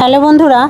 Hello বন্ধুরা,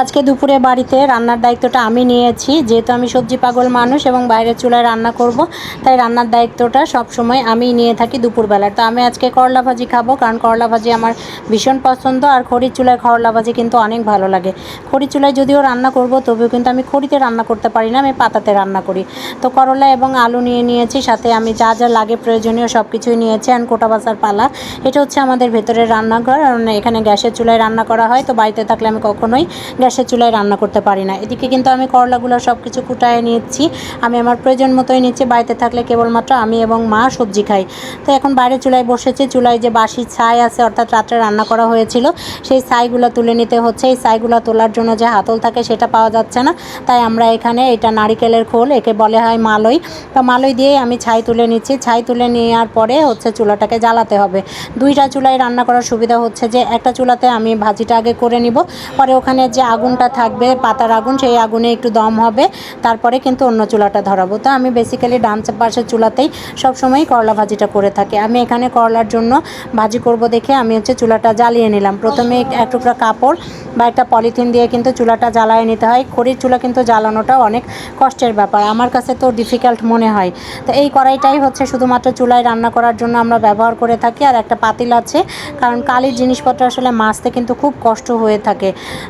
আজকে দুপুরে বাড়িতে রান্নার দায়িত্বটা আমি নিয়েছি। যেহেতু আমি সবজি পাগল মানুষ এবং বাইরের চুলায় রান্না করব, তাই রান্নার দায়িত্বটা সব সময় আমি নিয়ে থাকি দুপুরবেলায়। তো আমি আজকে করলা ভাজি খাব, কারণ করলা ভাজি আমার ভীষণ পছন্দ, আর খড়ির চুলায় করলা ভাজি কিন্তু অনেক ভালো লাগে। খড়ির চুলায় যদিও রান্না করব, তবেও কিন্তু আমি খড়িতে রান্না করতে পারি না, আমি পাতাতে রান্না করি। তো করলা এবং আলু নিয়ে নিয়েছি, সাথে আমি যা যা লাগে প্রয়োজনীয় সব কিছুই নিয়েছি অ্যান্ড কোটা বাসার পালা। এটা হচ্ছে আমাদের ভেতরের রান্নাঘর এখানে গ্যাসের চুলায় রান্না করা হয়, তো বাড়িতে থাকলে আমি কখনোই গ্যাসের চুলায় রান্না করতে পারি না। এদিকে কিন্তু আমি করলাগুলো সব কিছু কুটায় নিচ্ছি। আমি আমার প্রয়োজন মতোই নিচ্ছি। বাড়িতে থাকলে কেবলমাত্র আমি এবং মা সবজি খাই। তো এখন বাইরে চুলায় বসেছি। চুলায় যে বাসি ছাই আছে, অর্থাৎ রাত্রে রান্না করা হয়েছিল, সেই ছাইগুলো তুলে নিতে হচ্ছে। এই ছাইগুলো তোলার জন্য যে হাতল থাকে, সেটা পাওয়া যাচ্ছে না। তাই আমরা এখানে এটা নারিকেলের খোল, একে বলে হয় মালই। তো মালই দিয়ে আমি ছাই তুলে নিচ্ছি। ছাই তুলে নেওয়ার পরে হচ্ছে চুলাটাকে জ্বালাতে হবে। দুইটা চুলায় রান্না করার সুবিধা হচ্ছে যে, একটা চুলাতে আমি ভাজিটা আগে করে নিব। পরে ওখানে যে আগুনটা থাকবে, পাতার আগুন, সেই আগুনে একটু দম হবে। তারপরে কিন্তু অন্য চুলাটা ধরাবো। তো আমি বেসিক্যালি ডান পাশের চুলাতেই সবসময় করলা ভাজিটা করে থাকি। আমি এখানে করলার জন্য ভাজি করব দেখে আমি হচ্ছে চুলাটা জ্বালিয়ে নিলাম। প্রথমে এক টুকরা কাপড় বা একটা পলিথিন দিয়ে কিন্তু চুলাটা জ্বালায় নিতে হয়। খড়ির চুলা কিন্তু জ্বালানোটা অনেক কষ্টের ব্যাপার। আমার কাছে তো ডিফিকাল্ট মনে হয়। তো এই কড়াইটাই হচ্ছে শুধুমাত্র চুলায় রান্না করার জন্য আমরা ব্যবহার করে থাকি। আর একটা পাতিল আছে। কারণ কালির জিনিসপত্র আসলে মাছতে কিন্তু খুব কষ্ট হয়ে থাকে।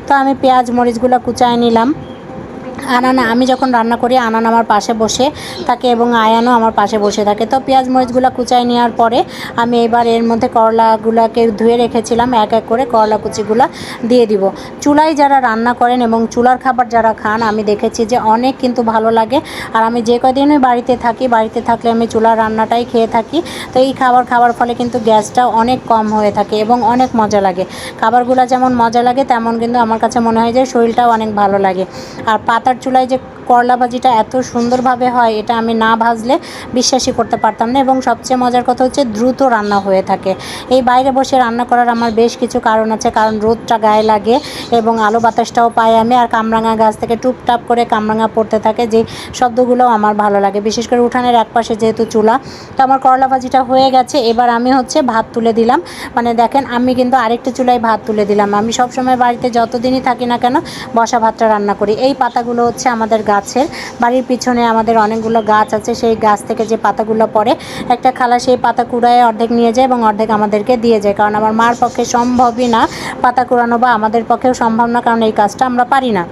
তো আমি পেঁয়াজ মরিচগুলো কুচায় নিলাম। আনান, আমি যখন রান্না করি, আনান আমার পাশে বসে থাকে এবং আয়ানও আমার পাশে বসে থাকে। তো পেঁয়াজ মরিচগুলো কুচাই নেওয়ার পরে আমি এবার এর মধ্যে করলাগুলোকে ধুয়ে রেখেছিলাম, এক এক করে করলা কুচিগুলো দিয়ে দিব। চুলায় যারা রান্না করেন এবং চুলার খাবার যারা খান, আমি দেখেছি যে অনেক কিন্তু ভালো লাগে। আর আমি যে কদিনই বাড়িতে থাকি, বাড়িতে থাকলে আমি চুলার রান্নাটাই খেয়ে থাকি। তো এই খাবার খাওয়ার ফলে কিন্তু গ্যাসটা অনেক কম হয়ে থাকে এবং অনেক মজা লাগে। খাবারগুলো যেমন মজা লাগে, তেমন কিন্তু আমার কাছে মনে হয় যে শরীরটাও অনেক ভালো লাগে। আর পাতার চুলায় যে করলা ভাজিটা এত সুন্দরভাবে হয়, এটা আমি না ভাজলে বিশ্বাসই করতে পারতাম না। এবং সবচেয়ে মজার কথা হচ্ছে দ্রুত রান্না হয়ে থাকে। এই বাইরে বসে রান্না করার আমার বেশ কিছু কারণ আছে, কারণ রোদটা গায়ে লাগে এবং আলো বাতাসটাও পাই আমি। আর কামরাঙা গাছ থেকে টুপটাপ করে কামরাঙা পড়তে থাকে যে শব্দগুলোও আমার ভালো লাগে। বিশেষ করে উঠানের এক পাশে যেহেতু চুলা, তো আমার করলা ভাজিটা হয়ে গেছে। এবার আমি হচ্ছে ভাত তুলে দিলাম। মানে দেখেন, আমি কিন্তু আরেকটা চুলায় ভাত তুলে দিলাম। আমি সবসময় বাড়িতে যতদিনই থাকি না কেন, বসা ভাতটা রান্না করি। এই পাতাগুলো হচ্ছে আমাদের গাছের। বাড়ির পিছনে আমাদের অনেকগুলো গাছ আছে, সেই গাছ থেকে যে পাতাগুলো পড়ে, একটা খালা সেই পাতা কুড়ায় অর্ধেক নিয়ে যায় এবং অর্ধেক আমাদেরকে দিয়ে যায়। কারণ আমার মার পক্ষে সম্ভবই না পাতা কুড়ানো বা আমাদের পক্ষেও সম্ভব না, কারণ এই কাজটা আমরা পারি না।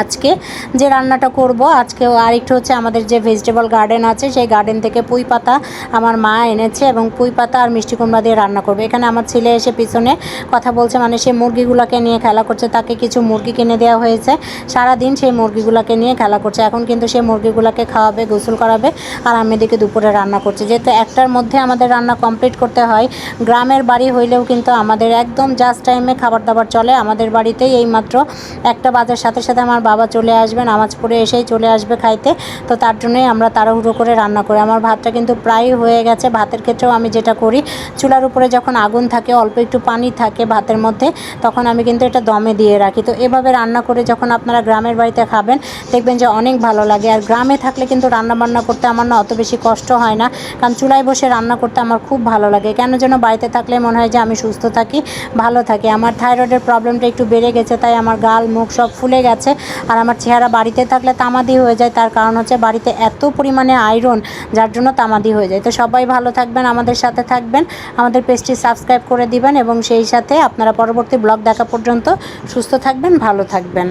আজকে যে রান্নাটা করব, আজকে আরেকটু হচ্ছে আমাদের যে ভেজিটেবল গার্ডেন আছে, সেই গার্ডেন থেকে পুঁই পাতা আমার মা এনেছে এবং পুঁই পাতা আর মিষ্টি কুমড়া দিয়ে রান্না করবে। এখানে আমার ছেলে এসে পিছনে কথা বলছে মানে সে মুরগিগুলোকে নিয়ে খেলা করছে, তাকে কিছু মুরগি কিনে দেওয়া হয়েছে। সারাদিন সেই মুরগিগুলোকে নিয়ে খেলা করছে, এখন কিন্তু সেই মুরগিগুলোকে খাওয়াবে, গোসল করাবে আর আমি এদিকে দুপুরে রান্না করছি। যেহেতু একটার মধ্যে আমাদের রান্না কমপ্লিট করতে হয়, গ্রামের বাড়ি হইলেও কিন্তু আমাদের একদম জাস্ট টাইমে খাবার দাবার চলে, আমাদের বাড়িতেই এইমাত্র একটা বাজার, সাথে সাথে আমার বাবা চলে আসবে, নামাজ পড়ে এসেই চলে আসবে খাইতে। তো তার জন্যই আমরা তাড়াহুড়ো করে রান্না করি। আমার ভাতটা কিন্তু প্রায় হয়ে গেছে। ভাতের ক্ষেত্রেও আমি যেটা করি, চুলার উপরে যখন আগুন থাকে, অল্প একটু পানি থাকে ভাতের মধ্যে, তখন আমি কিন্তু এটা দমে দিয়ে রাখি। তো এভাবে রান্না করে যখন আপনারা গ্রামের বাড়িতে খাবেন, দেখবেন যে অনেক ভালো লাগে। আর গ্রামে থাকলে কিন্তু রান্না বান্না করতে আমার না অত বেশি কষ্ট হয় না। কারণ চুলায় বসে রান্না করতে আমার খুব ভালো লাগে। কেন যেন বাড়িতে থাকলে মনে হয় যে আমি সুস্থ থাকি, ভালো থাকি। আমার থাইরয়েডের প্রবলেমটা একটু বেড়ে গেছে, তাই আমার গাল, মুখ সব ফুলে গেছে। আর আমার চেহারা বাড়িতে থাকলে তামাদি হয়ে যায়। তার কারণ হচ্ছে বাড়িতে এত পরিমাণে আয়রন যার জন্য তামাদি হয়ে যায়। তো সবাই ভালো থাকবেন, আমাদের সাথে থাকবেন। আমাদের পেজটি সাবস্ক্রাইব করে দিবেন এবং সেই সাথে আপনারা পরবর্তী ব্লগ দেখা পর্যন্ত সুস্থ থাকবেন, ভালো থাকবেন।